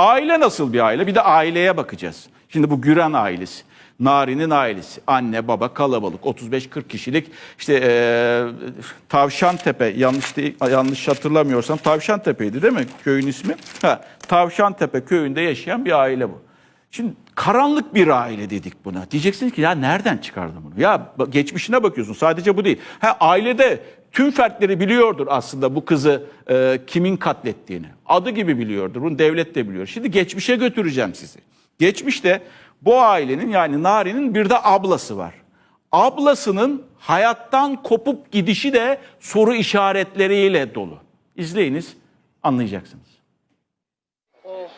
Aile nasıl bir aile? Bir de aileye bakacağız. Şimdi bu Güran ailesi. Nari'nin ailesi. Anne, baba, kalabalık. 35-40 kişilik. İşte eee Tavşantepe yanlış değil, yanlış hatırlamıyorsam Tavşantepe'ydi değil mi köyün ismi? Ha, Tavşantepe köyünde yaşayan bir aile bu. Şimdi karanlık bir aile dedik buna. Diyeceksiniz ki ya nereden çıkardın bunu? Ya geçmişine bakıyorsun sadece bu değil. Ha ailede tüm fertleri biliyordur aslında bu kızı e, kimin katlettiğini. Adı gibi biliyordur. Bunu devlet de biliyor. Şimdi geçmişe götüreceğim sizi. Geçmişte bu ailenin yani Nari'nin bir de ablası var. Ablasının hayattan kopup gidişi de soru işaretleriyle dolu. İzleyiniz anlayacaksınız.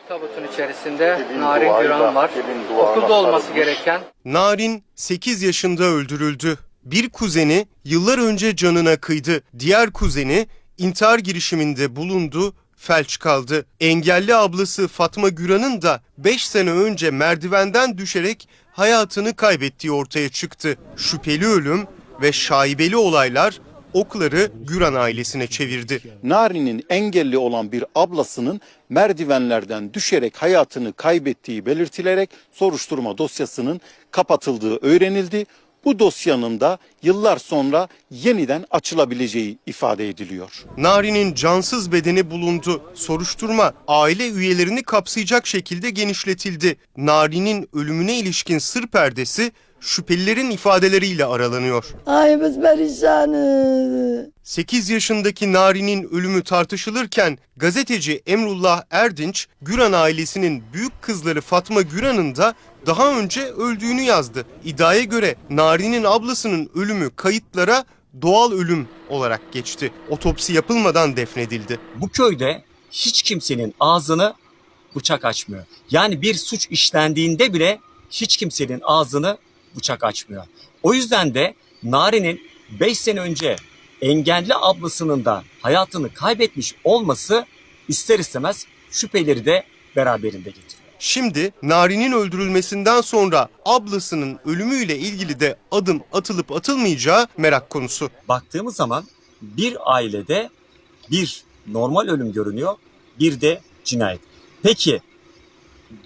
Tabutun içerisinde Narin Güran var. Okulda olması gereken Narin 8 yaşında öldürüldü. Bir kuzeni yıllar önce canına kıydı. Diğer kuzeni intihar girişiminde bulundu, felç kaldı. Engelli ablası Fatma Güran'ın da 5 sene önce merdivenden düşerek hayatını kaybettiği ortaya çıktı. Şüpheli ölüm ve şaibeli olaylar okları Güran ailesine çevirdi. Nari'nin engelli olan bir ablasının merdivenlerden düşerek hayatını kaybettiği belirtilerek soruşturma dosyasının kapatıldığı öğrenildi. Bu dosyanın da yıllar sonra yeniden açılabileceği ifade ediliyor. Nari'nin cansız bedeni bulundu. Soruşturma aile üyelerini kapsayacak şekilde genişletildi. Nari'nin ölümüne ilişkin sır perdesi şüphelilerin ifadeleriyle aralanıyor. Ay biz perişanız. 8 yaşındaki Nari'nin ölümü tartışılırken gazeteci Emrullah Erdinç, Güran ailesinin büyük kızları Fatma Güran'ın da daha önce öldüğünü yazdı. İddiaya göre Nari'nin ablasının ölümü kayıtlara doğal ölüm olarak geçti. Otopsi yapılmadan defnedildi. bu köyde hiç kimsenin ağzını bıçak açmıyor. Yani bir suç işlendiğinde bile hiç kimsenin ağzını bıçak açmıyor. O yüzden de Nari'nin 5 sene önce engelli ablasının da hayatını kaybetmiş olması ister istemez şüpheleri de beraberinde getiriyor. Şimdi Nari'nin öldürülmesinden sonra ablasının ölümüyle ilgili de adım atılıp atılmayacağı merak konusu. Baktığımız zaman bir ailede bir normal ölüm görünüyor, bir de cinayet. Peki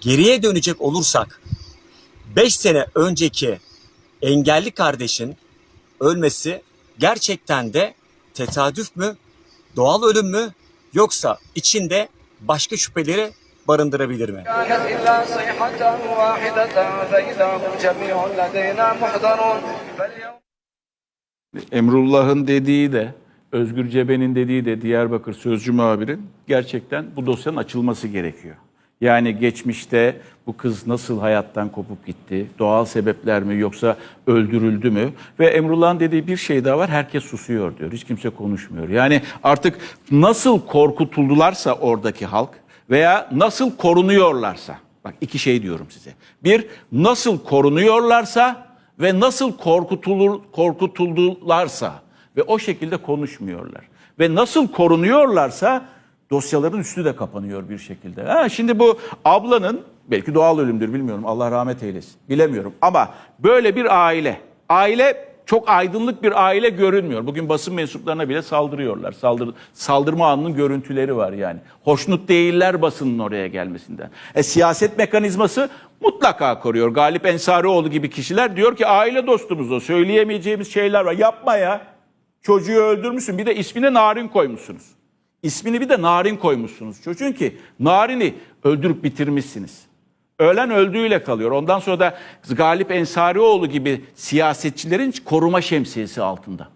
geriye dönecek olursak 5 sene önceki engelli kardeşin ölmesi gerçekten de tesadüf mü, doğal ölüm mü yoksa içinde başka şüpheleri barındırabilir mi? Emrullah'ın dediği de Özgür Cebe'nin dediği de Diyarbakır Sözcü Muhabir'in gerçekten bu dosyanın açılması gerekiyor. Yani geçmişte bu kız nasıl hayattan kopup gitti? Doğal sebepler mi yoksa öldürüldü mü? Ve Emrullah'ın dediği bir şey daha var. Herkes susuyor diyor. Hiç kimse konuşmuyor. Yani artık nasıl korkutuldularsa oradaki halk veya nasıl korunuyorlarsa. Bak iki şey diyorum size. Bir, nasıl korunuyorlarsa ve nasıl korkutulur, korkutuldularsa ve o şekilde konuşmuyorlar. Ve nasıl korunuyorlarsa dosyaların üstü de kapanıyor bir şekilde. Ha, şimdi bu ablanın belki doğal ölümdür bilmiyorum Allah rahmet eylesin bilemiyorum ama böyle bir aile, aile çok aydınlık bir aile görünmüyor. Bugün basın mensuplarına bile saldırıyorlar. Saldır, saldırma anının görüntüleri var yani. Hoşnut değiller basının oraya gelmesinden. E, siyaset mekanizması mutlaka koruyor. Galip Ensarioğlu gibi kişiler diyor ki aile dostumuz o. Söyleyemeyeceğimiz şeyler var. Yapma ya. Çocuğu öldürmüşsün. Bir de ismine narin koymuşsunuz. İsmini bir de narin koymuşsunuz. Çocuğun ki narini öldürüp bitirmişsiniz. Ölen öldüğüyle kalıyor. Ondan sonra da Galip Ensarioğlu gibi siyasetçilerin koruma şemsiyesi altında.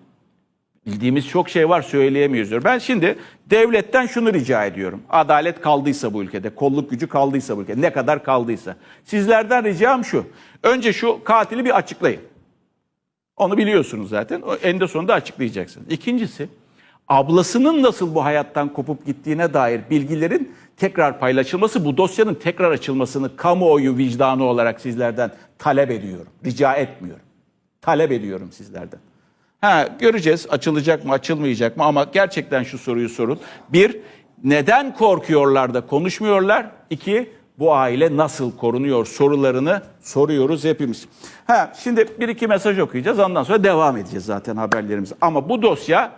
Bildiğimiz çok şey var söyleyemiyoruz. Ben şimdi devletten şunu rica ediyorum. Adalet kaldıysa bu ülkede, kolluk gücü kaldıysa bu ülkede, ne kadar kaldıysa. Sizlerden ricam şu. Önce şu katili bir açıklayın. Onu biliyorsunuz zaten. En de sonunda açıklayacaksınız. İkincisi, ablasının nasıl bu hayattan kopup gittiğine dair bilgilerin tekrar paylaşılması, bu dosyanın tekrar açılmasını kamuoyu vicdanı olarak sizlerden talep ediyorum. Rica etmiyorum. Talep ediyorum sizlerden. Ha göreceğiz açılacak mı açılmayacak mı ama gerçekten şu soruyu sorun. Bir, neden korkuyorlar da konuşmuyorlar? İki, bu aile nasıl korunuyor sorularını soruyoruz hepimiz. Ha şimdi bir iki mesaj okuyacağız ondan sonra devam edeceğiz zaten haberlerimiz. Ama bu dosya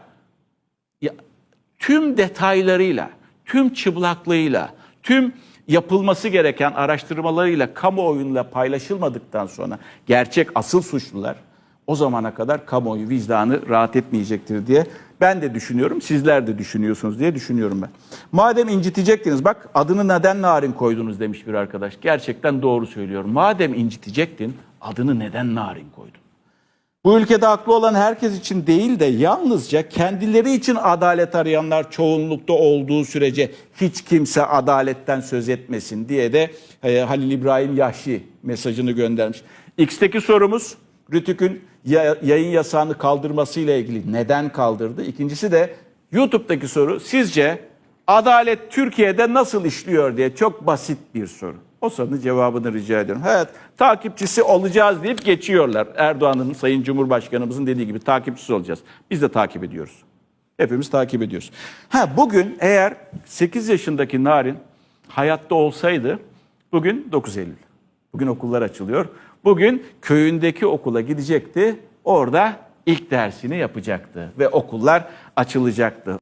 ya, tüm detaylarıyla, tüm çıplaklığıyla, tüm yapılması gereken araştırmalarıyla kamuoyuyla paylaşılmadıktan sonra gerçek asıl suçlular o zamana kadar kamuoyu vicdanı rahat etmeyecektir diye ben de düşünüyorum. Sizler de düşünüyorsunuz diye düşünüyorum ben. Madem incitecektiniz bak adını neden narin koydunuz demiş bir arkadaş. Gerçekten doğru söylüyorum. Madem incitecektin adını neden narin koydun? Bu ülkede haklı olan herkes için değil de yalnızca kendileri için adalet arayanlar çoğunlukta olduğu sürece hiç kimse adaletten söz etmesin diye de e, Halil İbrahim Yahşi mesajını göndermiş. X'teki sorumuz Rütük'ün ya- yayın yasağını kaldırmasıyla ilgili neden kaldırdı? İkincisi de YouTube'daki soru sizce adalet Türkiye'de nasıl işliyor diye çok basit bir soru. O sorunun cevabını rica ediyorum. Evet, takipçisi olacağız deyip geçiyorlar. Erdoğan'ın, Sayın Cumhurbaşkanımızın dediği gibi takipçisi olacağız. Biz de takip ediyoruz. Hepimiz takip ediyoruz. Ha bugün eğer 8 yaşındaki Narin hayatta olsaydı bugün 9 Eylül. Bugün okullar açılıyor. Bugün köyündeki okula gidecekti. Orada ilk dersini yapacaktı ve okullar açılacaktı.